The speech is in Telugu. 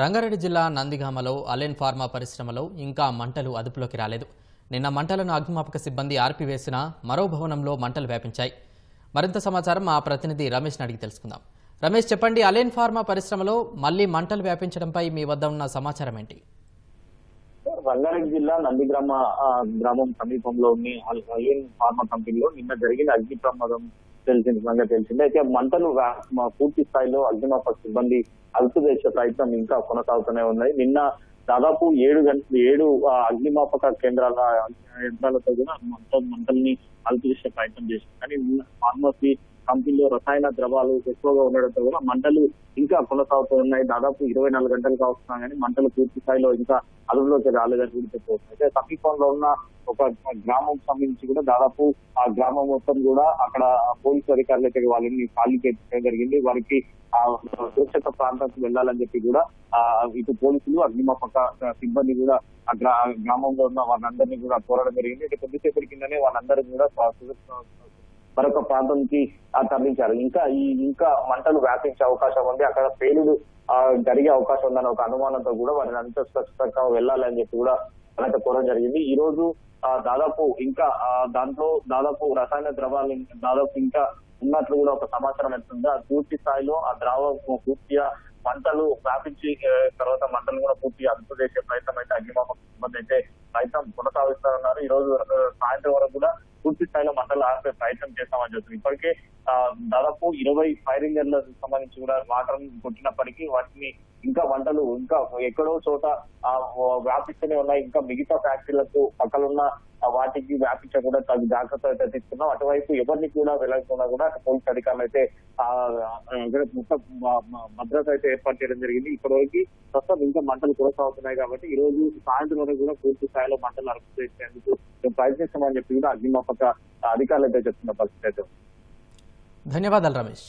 రంగారెడ్డి జిల్లా నందిగామలో అలెన్ ఫార్మా పరిశ్రమలో ఇంకా మంటలు అదుపులోకి రాలేదు. నిన్న మంటలను అగ్నిమాపక సిబ్బంది ఆర్పివేసిన మరో భవనంలో మంటలు వ్యాపించాయి. మరింత సమాచారం మా ప్రతినిధి రమేష్ని అడిగి తెలుసుకుందాం. రమేష్ చెప్పండి అలెన్ ఫార్మా పరిశ్రమలో మళ్ళీ మంటలు వ్యాపించడంపై మీ వద్ద ఉన్న సమాచారం ఏంటి? రంగారెడ్డి జిల్లా నందిగ్రామ గ్రామం సమీపంలో ఉన్న ఫార్మా కంపెనీలో నిన్న జరిగిన అగ్ని ప్రమాదం తెలిసిన సంగతి తెలిసింది. అయితే మంటలు మా పూర్తి స్థాయిలో అగ్నిమాపక సిబ్బంది అల్పదేశ ప్రయత్నం ఇంకా కొనసాగుతూనే ఉన్నాయి. నిన్న దాదాపు ఏడు గంటలు ఏడు అగ్నిమాపక కేంద్రాల యంత్రాలతో కూడా మంట మంటల్ని అల్పదేశ ప్రయత్నం చేసింది. కానీ ఫార్మసీ కంపెనీలో రసాయన ద్రవాలు ఎక్కువగా ఉండడంతో కూడా మంటలు ఇంకా కొనసాగుతూ ఉన్నాయి. దాదాపు ఇరవై నాలుగు గంటలు కావస్తున్నాయి కానీ మంటలు పూర్తి స్థాయిలో ఇంకా అదుపులోకి రాలేదని కూడా చెప్పవచ్చు. అయితే సమీపంలో ఉన్న ఒక గ్రామం సంబంధించి కూడా దాదాపు ఆ గ్రామం మొత్తం కూడా అక్కడ పోలీసు అధికారులు అయితే వాళ్ళని ఖాళీ చేయడం జరిగింది. వారికి ఆ సురక్షిత ప్రాంతానికి వెళ్ళాలని చెప్పి కూడా ఆ ఇటు పోలీసులు అగ్నిమాపక సిబ్బంది కూడా ఆ గ్రామంలో ఉన్న వాళ్ళందరినీ కూడా కోరడం జరిగింది. అయితే కొద్దిసేపటి కిందనే వాళ్ళందరూ కూడా మరొక ప్రాంతానికి తరలించారు. ఇంకా ఈ ఇంకా మంటలు వ్యాపించే అవకాశం ఉంది. అక్కడ పేలుడు జరిగే అవకాశం ఉందన్న ఒక అనుమానంతో కూడా వారిని అంత స్పష్టంగా వెళ్ళాలని చెప్పి కూడా వాళ్ళంతా కోరడం జరిగింది. ఈ రోజు దాదాపు ఇంకా దాంట్లో దాదాపు రసాయన ద్రవాలు దాదాపు ఇంకా ఉన్నట్లు కూడా ఒక సమాచారం వస్తుంది ఆ పూర్తి స్థాయిలో ఆ ద్రవం పూర్తిగా మంటలు వ్యాపించి తర్వాత మంటలు కూడా పూర్తిగా అదుపు చేసే ప్రయత్నం అయితే అగ్నిమాపక సిబ్బంది అయితే ప్రయత్నం కొనసాగిస్తారన్నారు ఈ రోజు సాయంత్రం వరకు కూడా పూర్తి స్థాయిలో మంటలు ఆపే ప్రయత్నం చేస్తామని చెప్తుంది ఇప్పటికే దాదాపు ఇరవై ఫైర్ ఇంజన్లకు సంబంధించి కూడా వాటర్ కొట్టినప్పటికీ వాటిని ఇంకా వంటలు ఇంకా ఎక్కడో చోట వ్యాపిస్తూనే ఉన్నాయి. ఇంకా మిగతా ఫ్యాక్టరీలకు పక్కలున్న వాటికి వ్యాపించకుండా తగు జాగ్రత్త అయితే తీసుకున్నాం. అటువైపు ఎవరిని కూడా వెళ్ళకుండా కూడా పోలీస్ అధికారులు అయితే భద్రత అయితే ఏర్పాటు చేయడం జరిగింది. ఇప్పటివరకు ప్రస్తుతం ఇంకా మంటలు కొనసాగుతున్నాయి కాబట్టి ఈ రోజు సాయంత్రం వరకు కూడా పూర్తి స్థాయిలో మంటలు అరెస్ట్ చేసేందుకు ప్రయత్నిస్తామని చెప్పి కూడా అగ్నిమాపక అధికారులు అయితే చెప్తున్న పరిస్థితి అయితే ధన్యవాదాలు రమేష్.